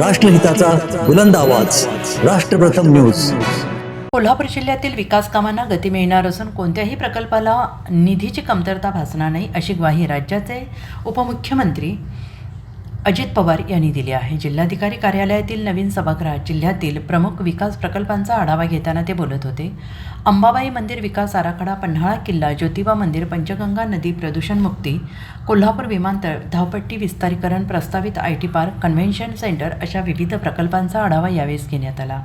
राष्ट्रहिताचा बुलंद आवाज. राष्ट्रप्रथम न्यूज. कोल्हापूर जिल्ह्यातील विकास कामांना गती मिळणार असून कोणत्याही प्रकल्पाला निधीची कमतरता भासणार नाही अशी ग्वाही राज्याचे उपमुख्यमंत्री अजित पवार यांनी दिली आहे. जिल्हाधिकारी कार्यालयातील नवीन सभागृहात जिल्ह्यातील प्रमुख विकास प्रकल्पांचा आढावा घेताना ते बोलत होते. अंबाबाई मंदिर विकास आराखडा पन्हाळा किल्ला ज्योतिबा मंदिर पंचगंगा नदी प्रदूषणमुक्ती कोल्हापूर विमानतळ धावपट्टी विस्तारीकरण प्रस्तावित I T park convention centre अशा विविध प्रकल्पांचा आढावा यावेळेस घेण्यात आला.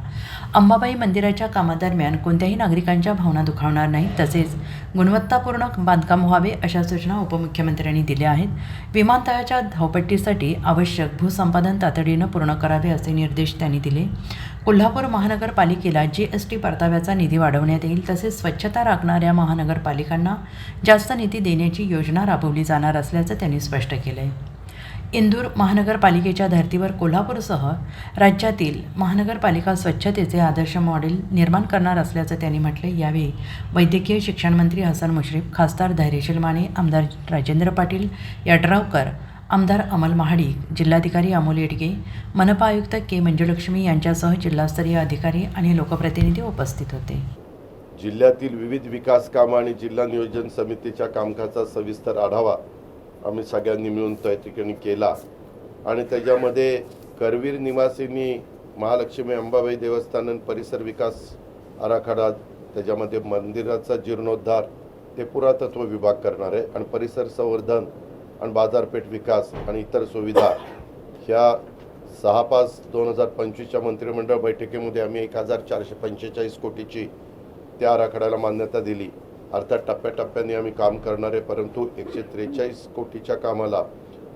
अंबाबाई मंदिराच्या कामादरम्यान कोणत्याही नागरिकांच्या भावना दुखावणार नाहीत. तसेच गुणवत्तापूर्ण बांधकाम व्हावे अशा सूचना उपमुख्यमंत्र्यांनी दिल्या आहेत. विमानतळाच्या धावपट्टीसाठी आवश्यक भूसंपादन तातडीनं पूर्ण करावे असे निर्देश त्यांनी दिले. कोल्हापूर महानगरपालिकेला जी एस टी परताव्याचा निधी वाढवण्यात येईल तसेच स्वच्छता राखणाऱ्या महानगरपालिकांना जास्त निधी देण्याची योजना राबवली जाणार असल्याचं त्यांनी स्पष्ट केलं आहे इंदूर महानगरपालिकेच्या धर्तीवर कोल्हापूरसह राज्यातील महानगरपालिका स्वच्छतेचे आदर्श मॉडेल निर्माण करणार असल्याचं त्यांनी म्हटले यावेळी वैद्यकीय शिक्षण मंत्री हसन मुश्रीफ खासदार धैर्यशील माने आमदार राजेंद्र पाटील यड्रावकर आमदार अमल महाडिक जिल्हाधिकारी अमोल येडगे मनपा आयुक्त के मंजुलक्ष्मी यांच्यासह जिल्हास्तरीय अधिकारी आणि लोकप्रतिनिधी उपस्थित होते. जिल्ह्यातील विविध विकास कामं आणि जिल्हा नियोजन समितीच्या कामकाजाचा सविस्तर आढावा आम्ही सगळ्यांनी मिळून त्या ठिकाणी केला. आणि त्याच्यामध्ये करवीर निवासींनी महालक्ष्मी अंबाबाई देवस्थान आणि परिसर विकास आराखडा त्याच्यामध्ये मंदिराचा जीर्णोद्धार ते पुरातत्व विभाग करणार आहे आणि परिसर संवर्धन आणि बाजारपेठ विकास आणि इतर सुविधा ह्या सहा पाच दोन हजार पंचवीसच्या मंत्रिमंडळ बैठकीमध्ये आम्ही एक हजार चारशे पंचेचाळीस कोटीची त्या आराखड्याला मान्यता दिली. अर्थात टप्प्याटप्प्याने आम्ही काम करणार आहे परंतु एकशे त्रेचाळीस कोटीच्या कामाला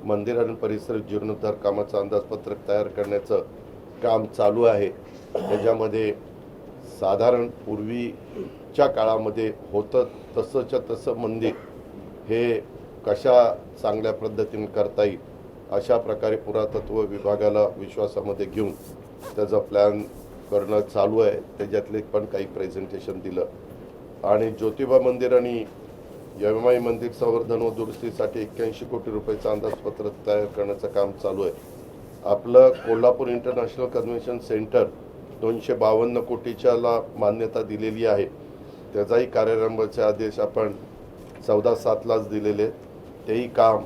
मंदिर आणि परिसर जीर्णोद्धार कामाचं अंदाजपत्रक तयार करण्याचं काम चालू आहे. त्याच्यामध्ये साधारण पूर्वीच्या काळामध्ये होतं तसंच्या तसं मंदिर हे कशा चांगल्या पद्धतीने करता येईल अशा प्रकारे पुरातत्व विभागाला विश्वासामध्ये घेऊन त्याचा प्लॅन करणं चालू आहे. त्याच्यातले पण काही प्रेझेंटेशन दिलं. आणि ज्योतिबा मंदिर आणि यमाई मंदिर संवर्धन व दुरुस्तीसाठी एक्क्याऐंशी कोटी रुपयाचं अंदाजपत्रक तयार करण्याचं काम चालू आहे. आपलं कोल्हापूर इंटरनॅशनल कन्व्हेन्शन सेंटर दोनशे बावन्न कोटीच्याला मान्यता दिलेली आहे. त्याचाही कार्यारंभाचे आदेश आपण चौदा सातलाच दिलेले आहेत. तेही काम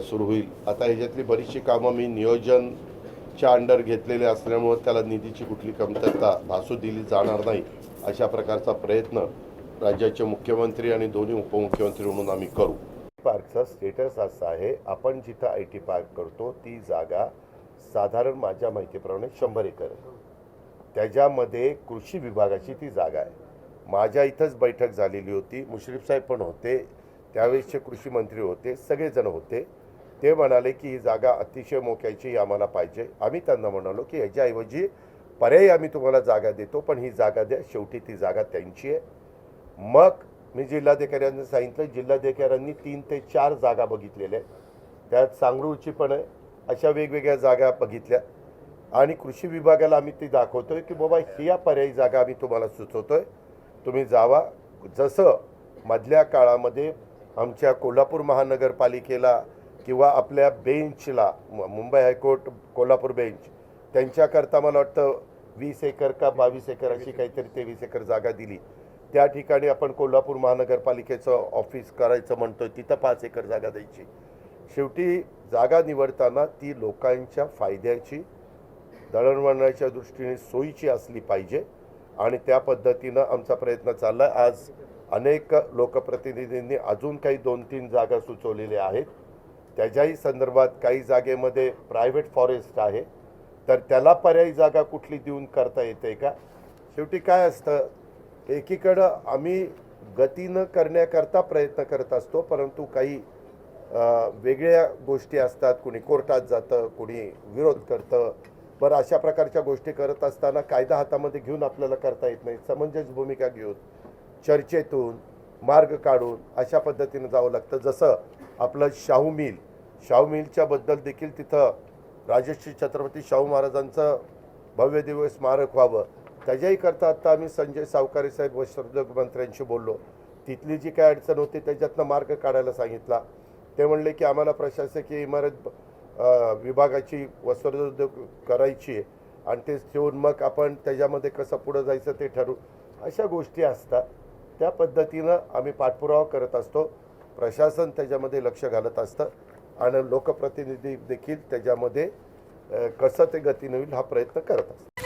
सुरू होईल. आता ह्याच्यातली बरीचशी कामं मी नियोजनच्या अंडर घेतलेले असल्यामुळं त्याला निधीची कुठली कमतरता भासू दिली जाणार नाही अशा प्रकारचा प्रयत्न राज्याचे मुख्यमंत्री आणि दोन्ही उपमुख्यमंत्री म्हणून आम्ही करू. पार्कचा स्टेटस असा आहे आपण जिथं आय टी पार्क करतो ती जागा साधारण माझ्या माहितीप्रमाणे शंभर एकर त्याच्यामध्ये कृषी विभागाची ती जागा आहे. माझ्या इथंच बैठक झालेली होती मुश्रीफ साहेब पण होते त्यावेळेसचे कृषी मंत्री होते सगळेजण होते ते म्हणाले की ही जागा अतिशय मोक्याची आम्हाला पाहिजे. आम्ही त्यांना म्हणालो की ह्याच्याऐवजी पर्यायी आम्ही तुम्हाला जागा देतो पण ही जागा द्या. शेवटी ती जागा त्यांची आहे. मग मी जिल्हाधिकाऱ्यांना सांगितलं जिल्हाधिकाऱ्यांनी तीन ते चार जागा बघितलेल्या आहेत. त्यात सांगरूळची पण आहे. अशा वेगवेगळ्या जागा बघितल्या. आणि कृषी विभागाला आम्ही ती दाखवतोय की बाबा ही या पर्यायी जागा आम्ही तुम्हाला सुचवतोय. तुम्ही जावा. जसं मधल्या काळामध्ये आमच्या कोल्हापूर महानगरपालिकेला किंवा आपल्या बेंचला Mumbai high court Kolhapur bench त्यांच्याकरता मला वाटतं वीस एकर का बावीस एकर अशी काहीतरी तेवीस एकर जागा दिली. त्या ठिकाणी आपण कोल्हापूर महानगरपालिकेचं ऑफिस करायचं म्हणतो तिथं पाच एकर जागा द्यायची. शेवटी जागा निवडताना ती लोकांच्या फायद्याची दळणवळणाच्या दृष्टीने सोयीची असली पाहिजे आणि त्या पद्धतीनं आमचा प्रयत्न चालला आहे आज अनेक लोकप्रतिनिधींनी अजून काही दोन तीन जागा सुचवलेल्या आहेत. त्याच्याही संदर्भात काही जागेमध्ये प्रायव्हेट फॉरेस्ट आहे. तर त्याला पर्यायी जागा कुठली देऊन करता येते का? शेवटी काय असतं? एकीकडं आम्ही गतीनं करण्याकरता प्रयत्न करत असतो परंतु काही वेगळ्या गोष्टी असतात. कुणी कोर्टात जातं कुणी विरोध करतं. बरं अशा प्रकारच्या गोष्टी करत असताना कायदा हातामध्ये घेऊन आपल्याला करता येत नाही. समंजस भूमिका घेऊन. चर्चेतून मार्ग काढून अशा पद्धतीनं जावं लागतं. जसं आपलं शाहू मिल शाहू मिलच्याबद्दल देखील तिथं राजश्री छत्रपती शाहू महाराजांचं भव्य दिव्य स्मारक व्हावं. त्याच्याही करता आत्ता आम्ही संजय सावकारे साहेब व मंत्र्यांशी बोललो. तिथली जी काय अडचण होती त्याच्यातनं मार्ग काढायला सांगितला. ते म्हणले की आम्हाला प्रशासकीय इमारत विभागाची वस्त्रोद्योग करायची आहे. आणि ते ठेवून मग आपण त्याच्यामध्ये कसं पुढं जायचं ते ठरवू. अशा गोष्टी असतात. त्या पद्धतीनं आम्ही पाठपुरावा करत असतो. प्रशासन त्याच्यामध्ये लक्ष घालत असतं आणि लोकप्रतिनिधी देखील त्याच्यामध्ये कसं ते गतीने होईल हा प्रयत्न करत असतो